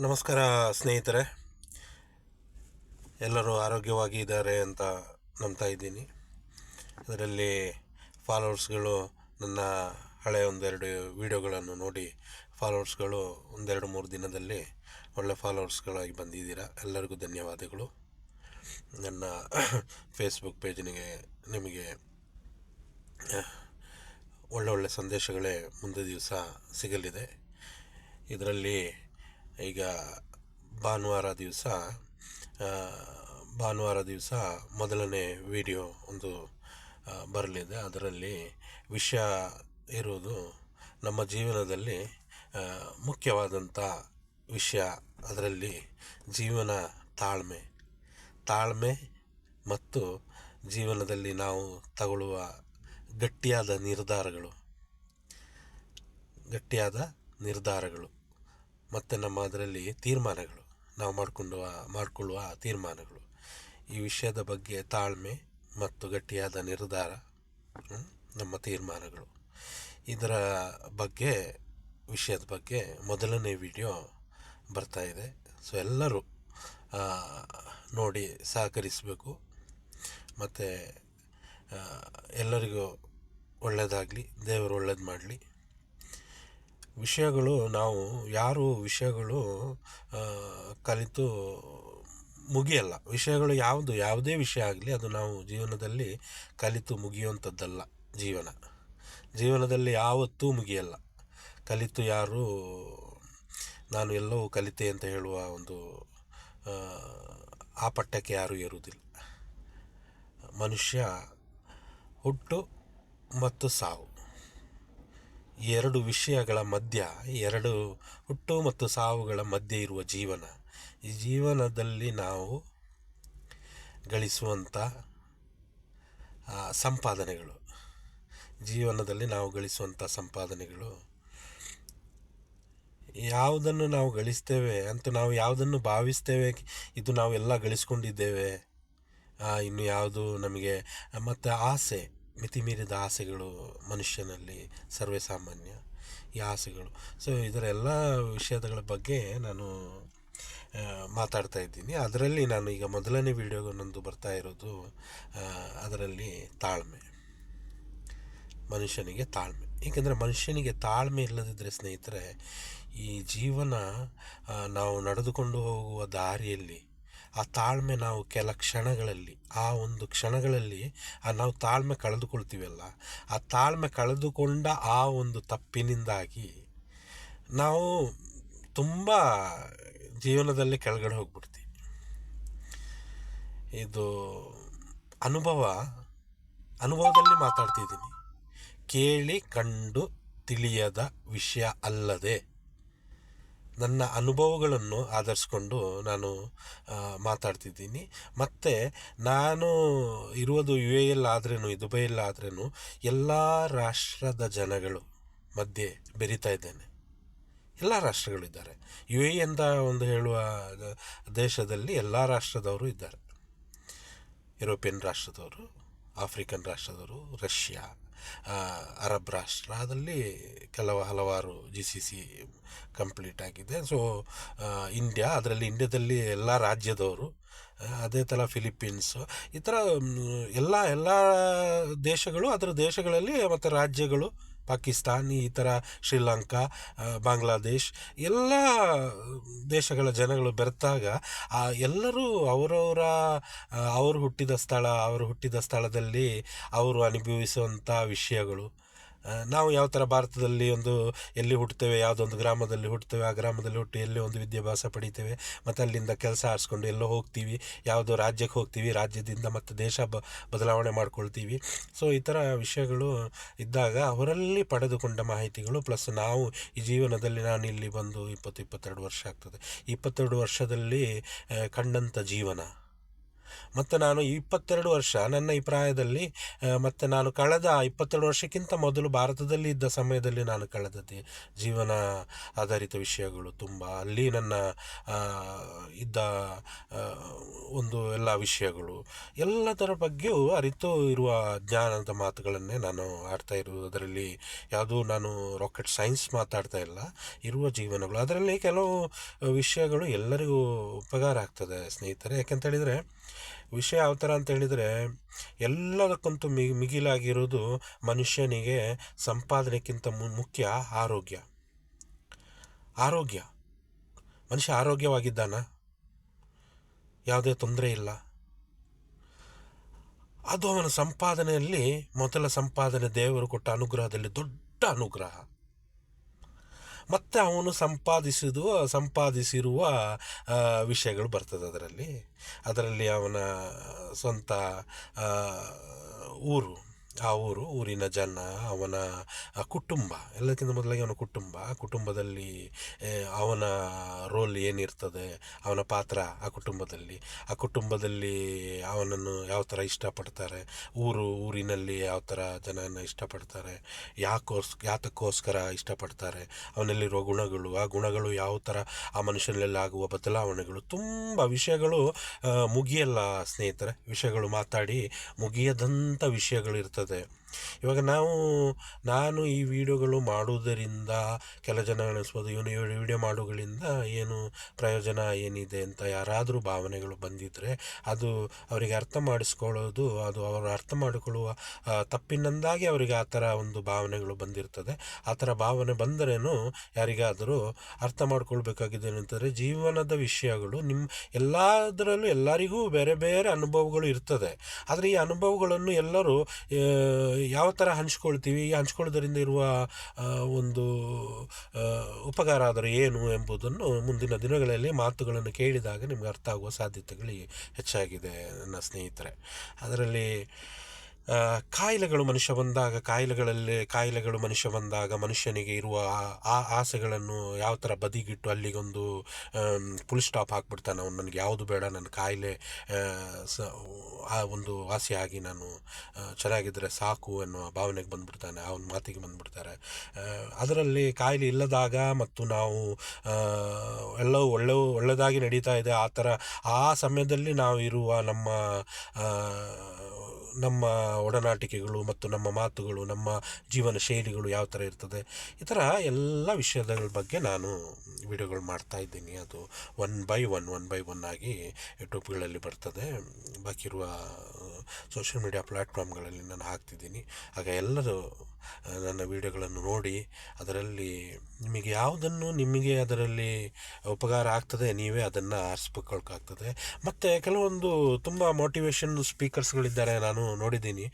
ನಮಸ್ಕಾರ ಸ್ನೇಹಿತರೆ. ಎಲ್ಲರೂ ಆರೋಗ್ಯವಾಗಿ ಇದ್ದಾರೆ ಅಂತ ನಂಬ್ತಾ ಇದ್ದೀನಿ. ಅದರಲ್ಲಿ ಫಾಲೋವರ್ಸ್ಗಳು ನನ್ನ ಹಳೆಯ ಒಂದೆರಡು ವೀಡಿಯೋಗಳನ್ನು ನೋಡಿ ಫಾಲೋವರ್ಸ್ಗಳು ಒಂದೆರಡು ಮೂರು ದಿನದಲ್ಲಿ ಒಳ್ಳೆ ಫಾಲೋವರ್ಸ್ಗಳಾಗಿ ಬಂದಿದ್ದೀರಾ. ಎಲ್ಲರಿಗೂ ಧನ್ಯವಾದಗಳು. ನನ್ನ ಫೇಸ್ಬುಕ್ ಪೇಜ್ನಿಗೆ ನಿಮಗೆ ಒಳ್ಳೆ ಒಳ್ಳೆ ಸಂದೇಶಗಳೇ ಮುಂದೆ ದಿವಸ ಸಿಗಲಿದೆ. ಇದರಲ್ಲಿ ಈಗ ಭಾನುವಾರ ದಿವಸ ಭಾನುವಾರ ದಿವಸ ಮೊದಲನೇ ವಿಡಿಯೋ ಒಂದು ಬರಲಿದೆ. ಅದರಲ್ಲಿ ವಿಷಯ ಇರುವುದು ನಮ್ಮ ಜೀವನದಲ್ಲಿ ಮುಖ್ಯವಾದಂಥ ವಿಷಯ. ಅದರಲ್ಲಿ ಜೀವನ ತಾಳ್ಮೆ. ತಾಳ್ಮೆ ಮತ್ತು ಜೀವನದಲ್ಲಿ ನಾವು ತಗೊಳ್ಳುವ ಗಟ್ಟಿಯಾದ ನಿರ್ಧಾರಗಳು. ಗಟ್ಟಿಯಾದ ನಿರ್ಧಾರಗಳು. ಮತ್ತು ನಮ್ಮ ಅದರಲ್ಲಿ ತೀರ್ಮಾನಗಳು, ನಾವು ಮಾಡಿಕೊಂಡು ಮಾಡಿಕೊಳ್ಳುವ ತೀರ್ಮಾನಗಳು. ಈ ವಿಷಯದ ಬಗ್ಗೆ ತಾಳ್ಮೆ ಮತ್ತು ಗಟ್ಟಿಯಾದ ನಿರ್ಧಾರ ನಮ್ಮ ತೀರ್ಮಾನಗಳು. ಇದರ ಬಗ್ಗೆ, ವಿಷಯದ ಬಗ್ಗೆ ಮೊದಲನೇ ವಿಡಿಯೋ ಬರ್ತಾ ಇದೆ. ಸೊ, ಎಲ್ಲರೂ ನೋಡಿ ಸಹಕರಿಸಬೇಕು. ಮತ್ತು ಎಲ್ಲರಿಗೂ ಒಳ್ಳೆಯದಾಗಲಿ ದೇವರು ಒಳ್ಳೇದು ಮಾಡಲಿ. ವಿಷಯಗಳು ನಾವು ಯಾರು ವಿಷಯಗಳು ಕಲಿತು ಮುಗಿಯಲ್ಲ. ವಿಷಯಗಳು ಯಾವುದು ಯಾವುದೇ ವಿಷಯ ಆಗಲಿ ಅದು ನಾವು ಜೀವನದಲ್ಲಿ ಕಲಿತು ಮುಗಿಯುವಂಥದ್ದಲ್ಲ ಜೀವನ. ಜೀವನದಲ್ಲಿ ಯಾವತ್ತೂ ಮುಗಿಯಲ್ಲ. ಕಲಿತು ಯಾರು ನಾನು ಎಲ್ಲವೂ ಕಲಿತೆ ಅಂತ ಹೇಳುವ ಒಂದು ಆ, ಪಟ್ಟಕ್ಕೆ ಯಾರೂ ಇರುವುದಿಲ್ಲ ಮನುಷ್ಯ ಹುಟ್ಟು ಮತ್ತು ಸಾವು. ಎರಡು ವಿಷಯಗಳ ಮಧ್ಯ, ಎರಡು ಹುಟ್ಟು ಮತ್ತು ಸಾವುಗಳ ಮಧ್ಯೆ ಇರುವ ಜೀವನ. ಈ ಜೀವನದಲ್ಲಿ ನಾವು ಗಳಿಸುವಂಥ ಸಂಪಾದನೆಗಳು. ಜೀವನದಲ್ಲಿ ನಾವು ಗಳಿಸುವಂಥ ಸಂಪಾದನೆಗಳು. ಯಾವುದನ್ನು ನಾವು ಗಳಿಸ್ತೇವೆ ಅಂತ ನಾವು ಯಾವುದನ್ನು ಭಾವಿಸ್ತೇವೆ, ಇದು ನಾವು ಎಲ್ಲ ಗಳಿಸ್ಕೊಂಡಿದ್ದೇವೆ ಇನ್ನು ಯಾವುದು ನಮಗೆ ಮತ್ತು ಆಸೆ. ಮಿತಿಮೀರಿದ ಆಸೆಗಳು ಮನುಷ್ಯನಲ್ಲಿ ಸರ್ವೇ ಸಾಮಾನ್ಯ, ಈ ಆಸೆಗಳು. ಸೊ ಇದರ ಎಲ್ಲ ವಿಷಯಗಳ ಬಗ್ಗೆ ನಾನು ಮಾತಾಡ್ತಾ ಇದ್ದೀನಿ. ಅದರಲ್ಲಿ ನಾನು ಈಗ ಮೊದಲನೇ ವಿಡಿಯೋ ನಂದು ಬರ್ತಾ ಇರೋದು ಅದರಲ್ಲಿ ತಾಳ್ಮೆ. ಮನುಷ್ಯನಿಗೆ ತಾಳ್ಮೆ. ಏಕೆಂದರೆ ಮನುಷ್ಯನಿಗೆ ತಾಳ್ಮೆ ಇಲ್ಲದಿದ್ದರೆ ಸ್ನೇಹಿತರೆ, ಈ ಜೀವನ ನಾವು ನಡೆದುಕೊಂಡು ಹೋಗುವ ದಾರಿಯಲ್ಲಿ ಆ ತಾಳ್ಮೆ ನಾವು ಕೆಲ ಕ್ಷಣಗಳಲ್ಲಿ, ಆ ಒಂದು ಕ್ಷಣಗಳಲ್ಲಿ ನಾವು ತಾಳ್ಮೆ ಕಳೆದುಕೊಳ್ತೀವಲ್ಲ, ಆ ತಾಳ್ಮೆ ಕಳೆದುಕೊಂಡ ಆ ಒಂದು ತಪ್ಪಿನಿಂದಾಗಿ ನಾವು ತುಂಬ ಜೀವನದಲ್ಲಿ ಕೆಳಗಡೆ ಹೋಗ್ಬಿಡ್ತೀವಿ. ಇದು ಅನುಭವ, ಅನುಭವದಲ್ಲಿ ಮಾತಾಡ್ತಿದ್ದೀನಿ. ಕೇಳಿ, ಕಂಡು, ತಿಳಿಯದ ವಿಷಯ ಅಲ್ಲದೆ. ನನ್ನ ಅನುಭವಗಳನ್ನು ಆಧರಿಸ್ಕೊಂಡು ನಾನು ಮಾತಾಡ್ತಿದ್ದೀನಿ. ಮತ್ತು ನಾನು ಇರುವುದು ಯು ಎ ಎಲ್ ಆದ್ರೂ ದುಬೈಯಲ್ಲಿ ಎಲ್ಲ ರಾಷ್ಟ್ರದ ಜನಗಳು ಮಧ್ಯೆ ಬೆರಿತಾ ಇದ್ದೇನೆ. ಎಲ್ಲ ರಾಷ್ಟ್ರಗಳಿದ್ದಾರೆ ಯು ಎ ಅಂತ ಒಂದು ಹೇಳುವ ದೇಶದಲ್ಲಿ ಎಲ್ಲ ರಾಷ್ಟ್ರದವರು ಇದ್ದಾರೆ. ಯುರೋಪಿಯನ್ ರಾಷ್ಟ್ರದವರು, ಆಫ್ರಿಕನ್ ರಾಷ್ಟ್ರದವರು, ರಷ್ಯಾ ಅರಬ್ ರಾಷ್ಟ್ರ ಅದರಲ್ಲಿ ಕೆಲವು ಹಲವಾರು ಜಿ ಸಿ ಸಿ ಕಂಪ್ಲೀಟ್ ಆಗಿದೆ. ಸೊ ಇಂಡಿಯಾ ಅದರಲ್ಲಿ ಇಂಡಿಯಾದಲ್ಲಿ ಎಲ್ಲ ರಾಜ್ಯದವರು ಅದೇ ಥರ ಫಿಲಿಪ್ಪೀನ್ಸು ಈ ಥರ ಎಲ್ಲ ಎಲ್ಲ ದೇಶಗಳು, ಅದರ ದೇಶಗಳಲ್ಲಿ ಮತ್ತು ರಾಜ್ಯಗಳು ಪಾಕಿಸ್ತಾನ್, ಈ ಥರ ಶ್ರೀಲಂಕಾ ಬಾಂಗ್ಲಾದೇಶ್, ಎಲ್ಲ ದೇಶಗಳ ಜನಗಳು ಬೆರೆತಾಗ, ಆ, ಎಲ್ಲರೂ ಅವರವರ ಅವರು ಹುಟ್ಟಿದ ಸ್ಥಳ, ಅವರು ಹುಟ್ಟಿದ ಸ್ಥಳದಲ್ಲಿ ಅವರು ಅನುಭವಿಸುವಂಥ ವಿಷಯಗಳು. ನಾವು ಯಾವ ಥರ ಭಾರತದಲ್ಲಿ ಒಂದು ಎಲ್ಲಿ ಹುಟ್ಟುತ್ತೇವೆ, ಯಾವುದೊಂದು ಗ್ರಾಮದಲ್ಲಿ ಹುಟ್ಟುತ್ತೇವೆ, ಆ ಗ್ರಾಮದಲ್ಲಿ ಹುಟ್ಟಿ ಎಲ್ಲಿ ಒಂದು ವಿದ್ಯಾಭ್ಯಾಸ ಪಡಿತೇವೆ, ಮತ್ತು ಅಲ್ಲಿಂದ ಕೆಲಸ ಆರಿಸ್ಕೊಂಡು ಎಲ್ಲೋ ಹೋಗ್ತೀವಿ, ಯಾವುದೋ ರಾಜ್ಯಕ್ಕೆ ಹೋಗ್ತೀವಿ, ರಾಜ್ಯದಿಂದ ಮತ್ತು ದೇಶ ಬ, ಬದಲಾವಣೆ ಮಾಡ್ಕೊಳ್ತೀವಿ. ಸೊ ಈ ಥರ ವಿಷಯಗಳು ಇದ್ದಾಗ ಅವರಲ್ಲಿ ಪಡೆದುಕೊಂಡ ಮಾಹಿತಿಗಳು, ಪ್ಲಸ್ ನಾವು ಈ ಜೀವನದಲ್ಲಿ ನಾನು ಇಲ್ಲಿ ಬಂದು ಇಪ್ಪತ್ತು ಇಪ್ಪತ್ತೆರಡು ವರ್ಷ ಆಗ್ತದೆ. ಇಪ್ಪತ್ತೆರಡು ವರ್ಷದಲ್ಲಿ ಕಂಡಂಥ ಜೀವನ. ಮತ್ತು ನಾನು ಇಪ್ಪತ್ತೆರಡು ವರ್ಷ ನನ್ನ ಈ ಪ್ರಾಯದಲ್ಲಿ ಮತ್ತು ನಾನು ಕಳೆದ ಇಪ್ಪತ್ತೆರಡು ವರ್ಷಕ್ಕಿಂತ ಮೊದಲು ಭಾರತದಲ್ಲಿ ಇದ್ದ ಸಮಯದಲ್ಲಿ ನಾನು ಕಳೆದದ್ದು ಜೀವನ ಆಧಾರಿತ ವಿಷಯಗಳು. ತುಂಬ ಅಲ್ಲಿ ನನ್ನ ಇದ್ದ ಒಂದು ಎಲ್ಲ ವಿಷಯಗಳು. ಎಲ್ಲದರ ಬಗ್ಗೆಯೂ ಅರಿತು ಇರುವ ಜ್ಞಾನದ ಮಾತುಗಳನ್ನೇ ನಾನು ಆಡ್ತಾ ಇರುವುದರಲ್ಲಿ ಯಾವುದೂ ನಾನು ರಾಕೆಟ್ ಸೈನ್ಸ್ ಮಾತಾಡ್ತಾ ಇಲ್ಲ. ಇರುವ ಜೀವನಗಳು. ಅದರಲ್ಲಿ ಕೆಲವು ವಿಷಯಗಳು ಎಲ್ಲರಿಗೂ ಉಪಕಾರ ಆಗ್ತದೆ ಸ್ನೇಹಿತರೆ. ಯಾಕೆಂತ ಹೇಳಿದರೆ ವಿಷಯ ಯಾವ ಥರ ಅಂತ ಹೇಳಿದರೆ, ಎಲ್ಲದಕ್ಕಂತೂ ಮಿ, ಮಿಗಿಲಾಗಿರೋದು ಮನುಷ್ಯನಿಗೆ ಸಂಪಾದನೆಗಿಂತ ಮುಖ್ಯ ಆರೋಗ್ಯ. ಆರೋಗ್ಯ. ಮನುಷ್ಯ ಆರೋಗ್ಯವಾಗಿದ್ದಾನ? ಯಾವುದೇ ತೊಂದರೆ ಇಲ್ಲ. ಅದು ಅವನ ಸಂಪಾದನೆಯಲ್ಲಿ ಮೊದಲ ಸಂಪಾದನೆ ದೇವರು ಕೊಟ್ಟ ಅನುಗ್ರಹದಲ್ಲಿ ದೊಡ್ಡ ಅನುಗ್ರಹ. ಮತ್ತು ಅವನು ಸಂಪಾದಿಸಿದುವ ಸಂಪಾದಿಸಿರುವ ವಿಷಯಗಳು ಬರ್ತದೆ ಅದರಲ್ಲಿ. ಅದರಲ್ಲಿ ಅವನ ಸ್ವಂತ ಊರು. ಆ ಊರು, ಊರಿನ ಜನ, ಅವನ ಕುಟುಂಬ, ಎಲ್ಲಕ್ಕಿಂತ ಮೊದಲಾಗಿ ಅವನ ಕುಟುಂಬ. ಕುಟುಂಬದಲ್ಲಿ ಅವನ ರೋಲ್ ಏನಿರ್ತದೆ, ಅವನ ಪಾತ್ರ ಆ ಕುಟುಂಬದಲ್ಲಿ. ಆ ಕುಟುಂಬದಲ್ಲಿ ಅವನನ್ನು ಯಾವ ಥರ ಇಷ್ಟಪಡ್ತಾರೆ, ಊರು, ಊರಿನಲ್ಲಿ ಯಾವ ಥರ ಜನನ ಇಷ್ಟಪಡ್ತಾರೆ, ಯಾಕೋಸ್, ಯಾತಕ್ಕೋಸ್ಕರ ಇಷ್ಟಪಡ್ತಾರೆ, ಅವನಲ್ಲಿರುವ ಗುಣಗಳು, ಆ ಗುಣಗಳು ಯಾವ ಥರ ಆ ಮನುಷ್ಯನಲ್ಲಿ ಆಗುವ ಬದಲಾವಣೆಗಳು. ತುಂಬ ವಿಷಯಗಳು ಮುಗಿಯಲ್ಲ ಸ್ನೇಹಿತರೆ. ವಿಷಯಗಳು ಮಾತಾಡಿ ಮುಗಿಯದಂಥ ವಿಷಯಗಳು ಇರ್ತದೆ ಇವಾಗ ನಾವು, ನಾನು ಈ ವಿಡಿಯೋಗಳು ಮಾಡುವುದರಿಂದ, ಕೆಲ ಜನ ಅನಿಸ್ಬೋದು ಇವನು ವಿಡಿಯೋ ಮಾಡೋಗಳಿಂದ ಏನು ಪ್ರಯೋಜನ ಏನಿದೆ ಅಂತ ಯಾರಾದರೂ ಭಾವನೆಗಳು ಬಂದಿದ್ದರೆ ಅದು ಅವರಿಗೆ ಅರ್ಥ ಮಾಡಿಸ್ಕೊಳ್ಳೋದು, ಅದು ಅವರು ಅರ್ಥ ಮಾಡಿಕೊಳ್ಳುವ ತಪ್ಪಿನಂದಾಗಿ ಅವರಿಗೆ ಆ ಥರ ಒಂದು ಭಾವನೆಗಳು ಬಂದಿರ್ತದೆ. ಆ ಥರ ಭಾವನೆ ಬಂದರೇನು, ಯಾರಿಗಾದರೂ ಅರ್ಥ ಮಾಡ್ಕೊಳ್ಬೇಕಾಗಿದೆ ಅಂತಂದರೆ, ಜೀವನದ ವಿಷಯಗಳು ನಿಮ್ಮ ಎಲ್ಲದರಲ್ಲೂ ಎಲ್ಲರಿಗೂ ಬೇರೆ ಬೇರೆ ಅನುಭವಗಳು ಇರ್ತದೆ. ಆದರೆ ಈ ಅನುಭವಗಳನ್ನು ಎಲ್ಲರೂ ಯಾವ ಥರ ಹಂಚ್ಕೊಳ್ತೀವಿ? ಹಂಚ್ಕೊಳ್ಳೋದ್ರಿಂದ ಇರುವ ಒಂದು ಉಪಕಾರ ಆದರೆ ಏನು ಎಂಬುದನ್ನು ಮುಂದಿನ ದಿನಗಳಲ್ಲಿ ಮಾತುಗಳನ್ನು ಕೇಳಿದಾಗ ನಿಮಗೆ ಅರ್ಥ ಆಗುವ ಸಾಧ್ಯತೆಗಳು ಹೆಚ್ಚಾಗಿದೆ, ನನ್ನ ಸ್ನೇಹಿತರೆ. ಅದರಲ್ಲಿ ಕಾಯಿಲೆಗಳು ಮನುಷ್ಯ ಬಂದಾಗ, ಕಾಯಿಲೆಗಳಲ್ಲಿ ಕಾಯಿಲೆಗಳು ಮನುಷ್ಯ ಬಂದಾಗ ಮನುಷ್ಯನಿಗೆ ಇರುವ ಆ- ಆಸೆಗಳನ್ನು ಯಾವ ಥರ ಬದಿಗಿಟ್ಟು ಅಲ್ಲಿಗೊಂದು ಫುಲ್ ಸ್ಟಾಪ್ ಹಾಕ್ಬಿಡ್ತಾನೆ ಅವನು. ನನಗೆ ಯಾವುದು ಬೇಡ, ನನ್ನ ಕಾಯಿಲೆ ಸ, ಆ ಒಂದು ಆಸೆಯಾಗಿ ನಾನು ಚೆನ್ನಾಗಿದ್ದರೆ ಸಾಕು ಅನ್ನೋ ಭಾವನೆಗೆ ಬಂದ್ಬಿಡ್ತಾನೆ ಅವನ ಮಾತಿಗೆ ಬಂದ್ಬಿಡ್ತಾರೆ. ಅದರಲ್ಲಿ ಕಾಯಿಲೆ ಇಲ್ಲದಾಗ ಮತ್ತು ನಾವು ಎಲ್ಲವೂ ಒಳ್ಳೆ ಒಳ್ಳೆಯದಾಗಿ ನಡೀತಾ ಇದೆ, ಆ ಥರ ಆ ಸಮಯದಲ್ಲಿ ನಾವು ಇರುವ ನಮ್ಮ ನಮ್ಮ ಒಡನಾಟಿಕೆಗಳು ಮತ್ತು ನಮ್ಮ ಮಾತುಗಳು, ನಮ್ಮ ಜೀವನ ಶೈಲಿಗಳು ಯಾವ ಥರ ಇರ್ತದೆ? ಈ ಥರ ಎಲ್ಲ ವಿಷಯಗಳ ಬಗ್ಗೆ ನಾನು ವಿಡಿಯೋಗಳು ಮಾಡ್ತಾ ಇದ್ದೀನಿ. ಅದು one by one one by one ಆಗಿ ಯೂಟ್ಯೂಬ್ಗಳಲ್ಲಿ ಬರ್ತದೆ. ಬಾಕಿ ಇರುವ ಸೋಷಿಯಲ್ ಮೀಡಿಯಾ ಪ್ಲ್ಯಾಟ್ಫಾರ್ಮ್ಗಳಲ್ಲಿ ನಾನು ಹಾಕ್ತಿದ್ದೀನಿ. ಆಗ ಎಲ್ಲರೂ ನನ್ನ ವಿಡಿಯೋಗಳನ್ನು ನೋಡಿ, ಅದರಲ್ಲಿ ನಿಮಗೆ ಯಾವುದನ್ನು, ನಿಮಗೆ ಅದರಲ್ಲಿ ಉಪಕಾರ ಆಗ್ತದೆ, ನೀವೇ ಅದನ್ನು ಆರಿಸ್ಬೇಕಾಗ್ತದೆ ಮತ್ತು ಕೆಲವೊಂದು ತುಂಬ ಮೋಟಿವೇಶನ್ ಸ್ಪೀಕರ್ಸ್ಗಳಿದ್ದಾರೆ ನಾನು ನೋಡಿದ್ದೀನಿ.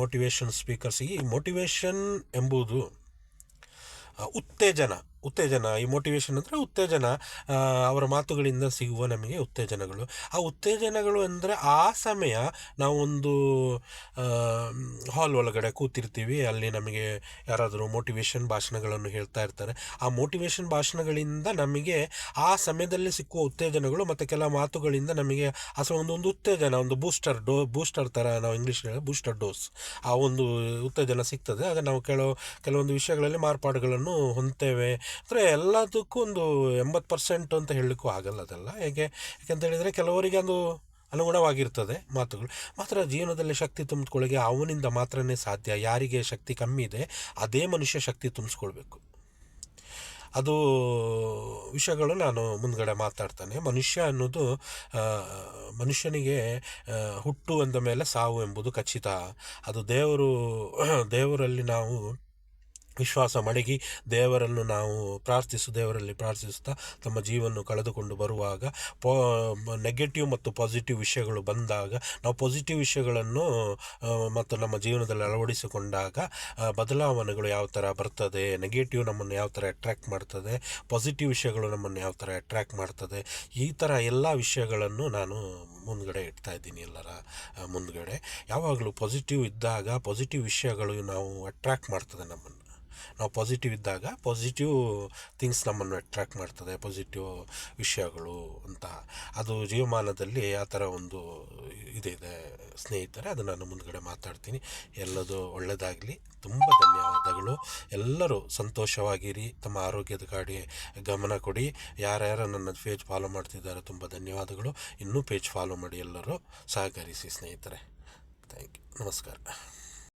ಮೋಟಿವೇಶನ್ ಸ್ಪೀಕರ್ಸ್ ಈ ಮೋಟಿವೇಶನ್ ಎಂಬುದು ಉತ್ತೇಜನ. ಉತ್ತೇಜನ, ಈ ಮೋಟಿವೇಶನ್ ಅಂದರೆ ಉತ್ತೇಜನ ಅವರ ಮಾತುಗಳಿಂದ ಸಿಗುವ ನಮಗೆ ಉತ್ತೇಜನಗಳು. ಆ ಉತ್ತೇಜನಗಳು ಅಂದರೆ ಆ ಸಮಯ ನಾವೊಂದು ಹಾಲ್ ಒಳಗಡೆ ಕೂತಿರ್ತೀವಿ, ಅಲ್ಲಿ ನಮಗೆ ಯಾರಾದರೂ ಮೋಟಿವೇಶನ್ ಭಾಷಣಗಳನ್ನು ಹೇಳ್ತಾ ಇರ್ತಾರೆ. ಆ ಮೋಟಿವೇಶನ್ ಭಾಷಣಗಳಿಂದ ನಮಗೆ ಆ ಸಮಯದಲ್ಲಿ ಸಿಕ್ಕುವ ಉತ್ತೇಜನಗಳು ಮತ್ತು ಕೆಲ ಮಾತುಗಳಿಂದ ನಮಗೆ ಆ ಒಂದು ಒಂದು ಉತ್ತೇಜನ, ಒಂದು ಬೂಸ್ಟರ್ ಡೋ ಬೂಸ್ಟರ್ ಥರ ನಾವು ಇಂಗ್ಲೀಷ್ ಬೂಸ್ಟರ್ ಡೋಸ್ ಆ ಒಂದು ಉತ್ತೇಜನ ಸಿಗ್ತದೆ. ಆಗ ನಾವು ಕೆಲವು, ಕೆಲವೊಂದು ವಿಷಯಗಳಲ್ಲಿ ಮಾರ್ಪಾಡುಗಳನ್ನು ಹೊಂದ್ತೇವೆ. ಅಂದರೆ ಎಲ್ಲದಕ್ಕೂ ಒಂದು ಎಂಬತ್ತು ಪರ್ಸೆಂಟ್ ಅಂತ ಹೇಳಲಿಕ್ಕೂ ಆಗಲ್ಲ ಅದೆಲ್ಲ. ಹೇಗೆ? ಯಾಕೆಂತ ಹೇಳಿದರೆ ಕೆಲವರಿಗೆ ಅದು ಅನುಗುಣವಾಗಿರ್ತದೆ ಮಾತುಗಳು. ಮಾತ್ರ ಜೀವನದಲ್ಲಿ ಶಕ್ತಿ ತುಂಬಿಕೊಳ್ಳಿಗೆ ಅವನಿಂದ ಮಾತ್ರನೇ ಸಾಧ್ಯ. ಯಾರಿಗೆ ಶಕ್ತಿ ಕಮ್ಮಿ ಇದೆ, ಅದೇ ಮನುಷ್ಯ ಶಕ್ತಿ ತುಂಬಿಸ್ಕೊಳ್ಬೇಕು. ಅದು ವಿಷಯಗಳು ನಾನು ಮುಂದಗಡೆ ಮಾತಾಡ್ತಾನೆ. ಮನುಷ್ಯ ಅನ್ನೋದು ಮನುಷ್ಯನಿಗೆ ಹುಟ್ಟು ಅಂದ ಮೇಲೆ ಸಾವು ಎಂಬುದು ಖಚಿತ. ಅದು ದೇವರು, ದೇವರಲ್ಲಿ ನಾವು ವಿಶ್ವಾಸ ಮಡಗಿ ದೇವರನ್ನು ನಾವು ಪ್ರಾರ್ಥಿಸು, ದೇವರಲ್ಲಿ ಪ್ರಾರ್ಥಿಸುತ್ತಾ ತಮ್ಮ ಜೀವವನ್ನು ಕಳೆದುಕೊಂಡು ಬರುವಾಗ ಪೋ ನೆಗೆಟಿವ್ ಮತ್ತು ಪಾಸಿಟಿವ್ ವಿಷಯಗಳು ಬಂದಾಗ, ನಾವು ಪಾಸಿಟಿವ್ ವಿಷಯಗಳನ್ನು ಮತ್ತು ನಮ್ಮ ಜೀವನದಲ್ಲಿ ಅಳವಡಿಸಿಕೊಂಡಾಗ ಬದಲಾವಣೆಗಳು ಯಾವ ಥರ ಬರ್ತದೆ ನೆಗೆಟಿವ್ ನಮ್ಮನ್ನು ಯಾವ ಥರ ಅಟ್ರ್ಯಾಕ್ಟ್ ಮಾಡ್ತದೆ ಪಾಸಿಟಿವ್ ವಿಷಯಗಳು ನಮ್ಮನ್ನು ಯಾವ ಥರ ಅಟ್ರ್ಯಾಕ್ಟ್ ಮಾಡ್ತದೆ, ಈ ಥರ ಎಲ್ಲ ವಿಷಯಗಳನ್ನು ನಾನು ಮುಂದ್ಗಡೆ ಇಡ್ತಾ ಇದ್ದೀನಿ ಎಲ್ಲರ ಮುಂದ್ಗಡೆ. ಯಾವಾಗಲೂ ಪಾಸಿಟಿವ್ ಇದ್ದಾಗ ಪಾಸಿಟಿವ್ ವಿಷಯಗಳು ನಾವು ಅಟ್ರ್ಯಾಕ್ಟ್ ಮಾಡ್ತದೆ ನಮ್ಮನ್ನು. ನಾವು ಪಾಸಿಟಿವ್ ಇದ್ದಾಗ ಪಾಸಿಟಿವ್ ಥಿಂಗ್ಸ್ ನಮ್ಮನ್ನು ಅಟ್ರ್ಯಾಕ್ಟ್ ಮಾಡ್ತದೆ ಪಾಸಿಟಿವ್ ವಿಷಯಗಳು ಅಂತ. ಅದು ಜೀವಮಾನದಲ್ಲಿ ಆ ಥರ ಒಂದು ಇದಿದೆ ಸ್ನೇಹಿತರೆ ಅದು ನಾನು ಮುಂದ್ಗಡೆ ಮಾತಾಡ್ತೀನಿ. ಎಲ್ಲದೂ ಒಳ್ಳೆಯದಾಗಲಿ ತುಂಬ ಧನ್ಯವಾದಗಳು. ಎಲ್ಲರೂ ಸಂತೋಷವಾಗಿರಿ. ತಮ್ಮ ಆರೋಗ್ಯದ ಕಡೆ ಗಮನ ಕೊಡಿ. ಯಾರ್ಯಾರು ನನ್ನ ಪೇಜ್ ಫಾಲೋ ಮಾಡ್ತಿದ್ದಾರೆ, ತುಂಬ ಧನ್ಯವಾದಗಳು. ಇನ್ನೂ ಪೇಜ್ ಫಾಲೋ ಮಾಡಿ ಎಲ್ಲರೂ ಸಹಕರಿಸಿ ಸ್ನೇಹಿತರೆ. ಥ್ಯಾಂಕ್ ಯು ನಮಸ್ಕಾರ.